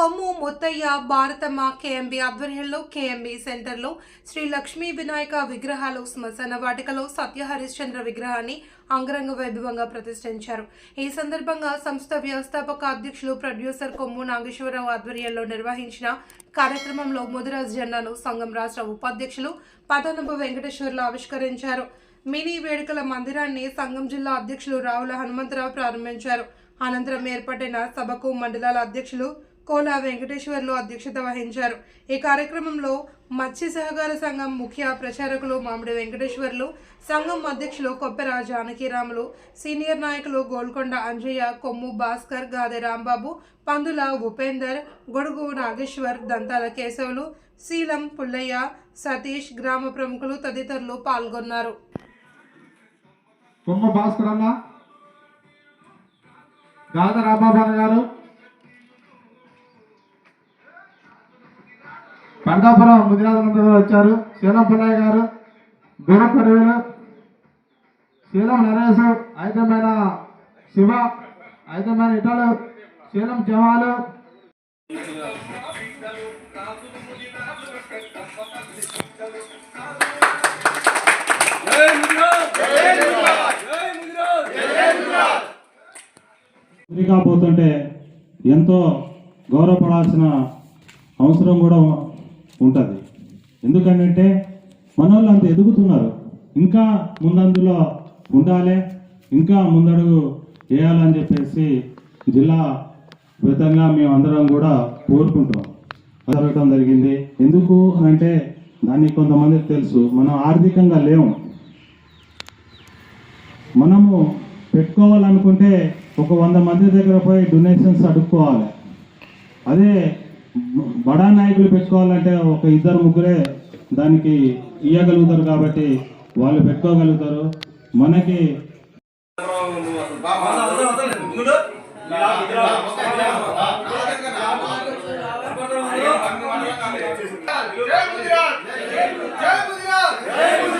కొమ్ము Muthaiah Bharathamma KMB ఆధ్వర్యంలో KMB సెంటర్లో శ్రీ లక్ష్మీ వినాయక విగ్రహాలు శ్మశాన వాటికలో సత్య హరిశ్చంద్ర విగ్రహాన్ని అంగరంగ వైభవంగా ప్రతిష్ఠించారు. ఈ సందర్భంగా సంస్థ వ్యవస్థాపక అధ్యక్షులు ప్రొడ్యూసర్ కొమ్ము నాగేశ్వరరావు ఆధ్వర్యంలో నిర్వహించిన కార్యక్రమంలో ముదిరాజ్ జెండాను సంఘం రాష్ట్ర ఉపాధ్యక్షులు పదనభ వెంకటేశ్వర్లు ఆవిష్కరించారు. మినీ వేడుకల మందిరాన్ని సంఘం జిల్లా అధ్యక్షులు రావుల హనుమంతరావు ప్రారంభించారు. అనంతరం ఏర్పడిన సభకు మండలాల అధ్యక్షులు కోలా వెంకటేశ్వర్లు అధ్యక్షత వహించారు. ఈ కార్యక్రమంలో మత్స్య సహకార సంఘం ముఖ్య ప్రచారకులు మామిడి వెంకటేశ్వర్లు సంఘం అధ్యక్షులు కొప్పెర జానకిరాములు సీనియర్ నాయకులు గోల్కొండ అంజయ్య కొమ్ము భాస్కర్ గాదె రాంబాబు పందుల ఉపేందర్ గొడుగు నాగేశ్వర్ దంతాల కేశవులు శీలం పుల్లయ్య సతీష్ గ్రామ ప్రముఖులు తదితరులు పాల్గొన్నారు. కొమ్మ భాస్కర్ అన్న గారు. పండాపురం ముదిరాజనంద గారు వచ్చారు. శీలం పిల్లయ్య గారు దూరపరివేలు శీలం నరేష్ ఐదమైన శివ ఐదమైన ఇటలు శీలం జవాలు. పోతుంటే ఎంతో గౌరవపడాల్సిన అవసరం కూడా ఉంటుంది. ఎందుకంటే మన వాళ్ళు అంత ఎదుగుతున్నారు. ఇంకా ముందందులో ఉండాలి ఇంకా ముందడుగు వేయాలని చెప్పేసి జిల్లా విధంగా మేమందరం కూడా కోరుకుంటాం జరగటం జరిగింది. ఎందుకు అని అంటే దానికి కొంతమందికి తెలుసు మనం ఆర్థికంగా లేము. మనము పెట్టుకోవాలనుకుంటే ఒక వంద మంది దగ్గర పోయి డొనేషన్స్ అడుక్కోవాలి. అదే బడా నాయకులు పెట్టుకోవాలంటే ఒక ఇద్దరు ముగ్గురే దానికి ఇవ్వగలుగుతారు కాబట్టి వాళ్ళు పెట్టుకోగలుగుతారు. మనకి జై గుజరాత్ జై గుజరాత్ జై గుజరాత్.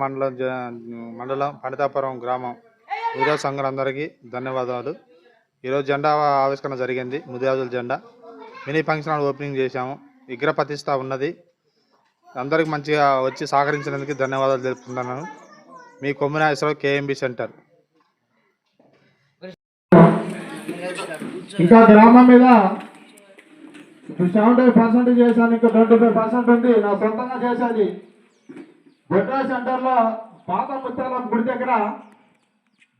మండలం మండలం పనితాపురం గ్రామం. ముదిరా సంఘాలందరికీ ధన్యవాదాలు. ఈరోజు జెండా ఆవిష్కరణ జరిగింది ముదిరాజుల జెండా. మినీ ఫంక్షన్ హాల్ ఓపెనింగ్ చేశాము. విగ్రహ ప్రతిష్ట ఉన్నది. అందరికి మంచిగా వచ్చి సహకరించినందుకు ధన్యవాదాలు తెలుపుతున్నాను. మీ కొమ్మినాశ్వరరావు కేఎంబి సెంటర్. ఇంకా గ్రామం మీద సెవెంటీ పర్సెంట్ చేశాను ఇంకా ట్వంటీ ఫైవ్ పర్సెంట్ ఉంది. నా సొంతంగా చేసేది బొడ్రా సెంటర్లో పాత ముత్యాల గుడి దగ్గర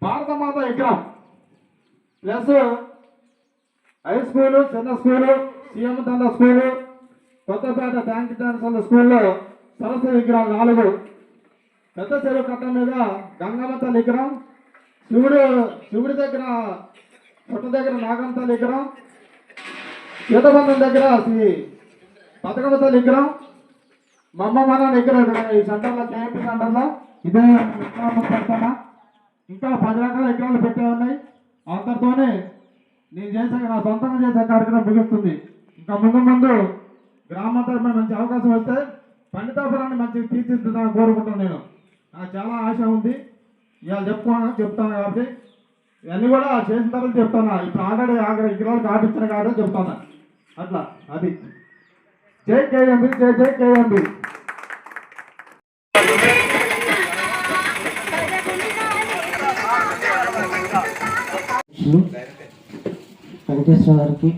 భారతమాత విగ్రహం. ప్లస్ హై స్కూలు చిన్న స్కూలు సీఎం తండ స్కూలు కొత్తపేట ట్యాంక్ డాన్సర్ల స్కూల్లో సరస్వతి విగ్రహాలు నాలుగు. పెద్ద చెరువు కట్ట మీద గంగమ్మ తల్లి విగ్రహం శివుడు శివుడి దగ్గర పుట్ట దగ్గర నాగమ్మ తల్లి విగ్రహం సీతబంధం దగ్గర శ్రీ బతుకమ్మ తల్లి విగ్రహం మా అమ్మ మన దగ్గర ఈ సెంటర్లో కేఎంపీ సెంటర్లో ఇదే విగ్రహం పెడతానా ఇంకా పది రకాల విగ్రహాలు పెట్టే ఉన్నాయి. అందరితోనే నేను చేసే నా సొంతంగా చేసే కార్యక్రమం ముగుస్తుంది. ఇంకా ముందు ముందు గ్రామం తరపున మంచి అవకాశం వస్తే పండితాపురాన్ని మంచి తీర్చిదిద్దామని కోరుకుంటాను నేను. నాకు చాలా ఆశ ఉంది. ఇవాళ చెప్పుకున్నాను చెప్తాను కాబట్టి ఇవన్నీ కూడా చేసిన తర్వాత చెప్తాను ఇప్పుడు ఆల్రెడీ ఆగడ విగ్రహాలు కాటిచ్చిన కాబట్టి చెప్తాను అట్లా అది. జై కేఎంబి జై జై కేఎంబి. అధ్యక్షులు వెంకటేశ్వర గారికి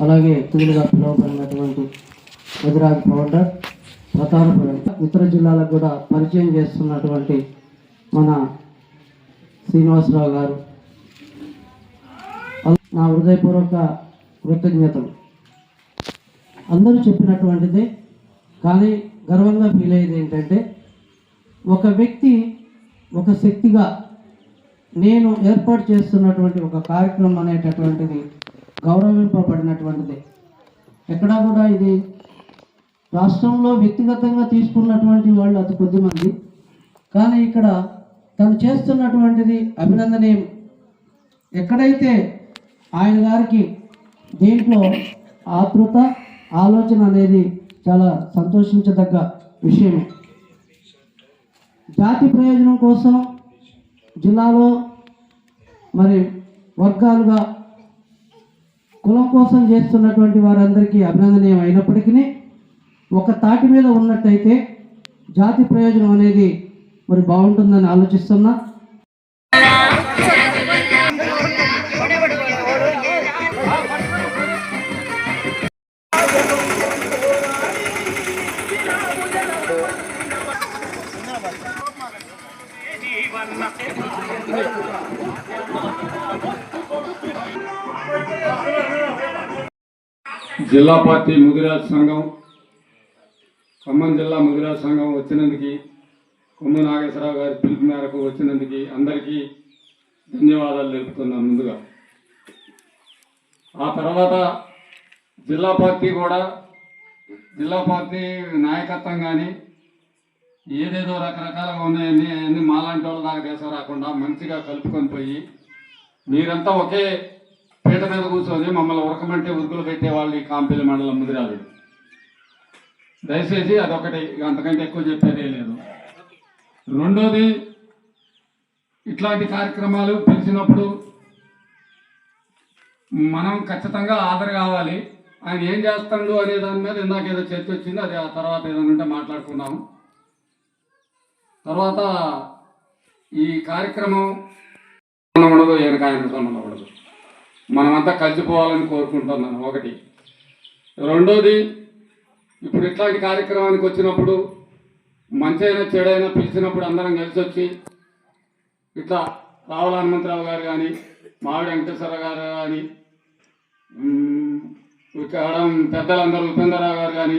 అలాగే తుదిగా పిలువబడినటువంటి ముదిరాజ్ ఫౌండర్ ప్రతానపురం ఇతర జిల్లాలకు కూడా పరిచయం చేస్తున్నటువంటి మన శ్రీనివాసరావు గారు. నా హృదయపూర్వక కృతజ్ఞతలు. అందరూ చెప్పినటువంటిదే కానీ గర్వంగా ఫీల్ అయ్యేది ఏంటంటే ఒక వ్యక్తి ఒక శక్తిగా నేను ఏర్పాటు చేస్తున్నటువంటి ఒక కార్యక్రమం అనేటటువంటిది గౌరవింపబడినటువంటిది. ఎక్కడా కూడా ఇది రాష్ట్రంలో వ్యక్తిగతంగా తీసుకున్నటువంటి వాళ్ళు అతి కొద్దిమంది. కానీ ఇక్కడ తను చేస్తున్నటువంటిది అభినందనీయం. ఎక్కడైతే ఆయన గారికి దీంట్లో ఆతృత ఆలోచన అనేది చాలా సంతోషించదగ్గ విషయమే. జాతి ప్రయోజనం కోసం జిల్లాలో మరి వర్గాలుగా కులం కోసం చేస్తున్నటువంటి వారందరికీ అభినందనీయం అయినప్పటికీ ఒక తాటి మీద ఉన్నట్టయితే జాతి ప్రయోజనం అనేది మరి బాగుంటుందని ఆలోచిస్తున్నా. జిల్లా పార్టీ ముదిరాజ్ సంఘం ఖమ్మం జిల్లా ముదిరాజ్ సంఘం వచ్చినందుకు కొమ్ము నాగేశ్వరరావు గారి పిలుపు మేరకు వచ్చినందుకు అందరికీ ధన్యవాదాలు తెలుపుతున్నాను ముందుగా. ఆ తర్వాత జిల్లా పార్టీ కూడా జిల్లా పార్టీ నాయకత్వం కానీ ఏదేదో రకరకాలుగా ఉన్నాయని అవన్నీ మాలాంటి వాళ్ళ దాకా రాకుండా మంచిగా కలుపుకొని పోయి మీరంతా ఒకే పీట మీద కూర్చొని మమ్మల్ని ఉరకమంటే ఉరుకులు పెట్టే వాళ్ళు ఈ కాంపిల్లి మండలం ముదిరాలు. దయచేసి అదొకటి అంతకంటే ఎక్కువ చెప్పేదే లేదు. రెండోది ఇట్లాంటి కార్యక్రమాలు పిలిచినప్పుడు మనం ఖచ్చితంగా ఆదర కావాలి. ఆయన ఏం చేస్తాడు అనే దాని మీద ఇందాక ఏదో చర్చ వచ్చింది అది ఆ తర్వాత ఏదైనా ఉంటే మాట్లాడుకున్నాము తర్వాత ఈ కార్యక్రమం ఉండదు వెనకాయన సంబంధం ఉండదు మనమంతా కలిసిపోవాలని కోరుకుంటున్నాను ఒకటి. రెండోది ఇప్పుడు ఇట్లాంటి కార్యక్రమానికి వచ్చినప్పుడు మంచైనా చెడైనా పిలిచినప్పుడు అందరం కలిసి వచ్చి ఇట్లా రావుల హనుమంతరావు గారు కానీ మావిడి వెంకటేశ్వర గారు కానీ ఇక్కడ పెద్దలందరూ ఉపేంద్రరావు గారు కానీ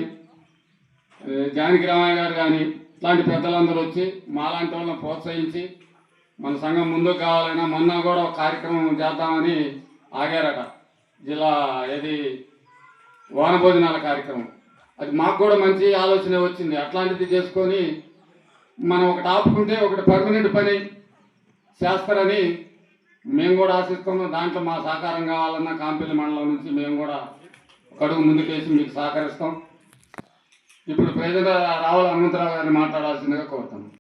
జానకి రామయ్య గారు కానీ ఇట్లాంటి పెద్దలందరూ వచ్చి మాలాంటి వాళ్ళని ప్రోత్సహించి మన సంఘం ముందుకు కావాలన్నా మొన్న కూడా ఒక కార్యక్రమం చేద్దామని ఆగారట. జిల్లా ఏది? వాన భోజనాల కార్యక్రమం. అది మాకు కూడా మంచి ఆలోచన వచ్చింది. అట్లాంటిది చేసుకొని మనం ఒకటి ఆపుకుంటే ఒకటి పర్మనెంట్ పని చేస్తారని మేము కూడా ఆశిస్తున్నాం. దాంట్లో మా సహకారం కావాలన్న కాంపిల్లి మండలం నుంచి మేము కూడా ఒక అడుగు ముందుకేసి మీకు సహకరిస్తాం. ఇప్పుడు ప్రజల రావుల హనుమంతరావు గారిని మాట్లాడాల్సిందిగా కోరుతాం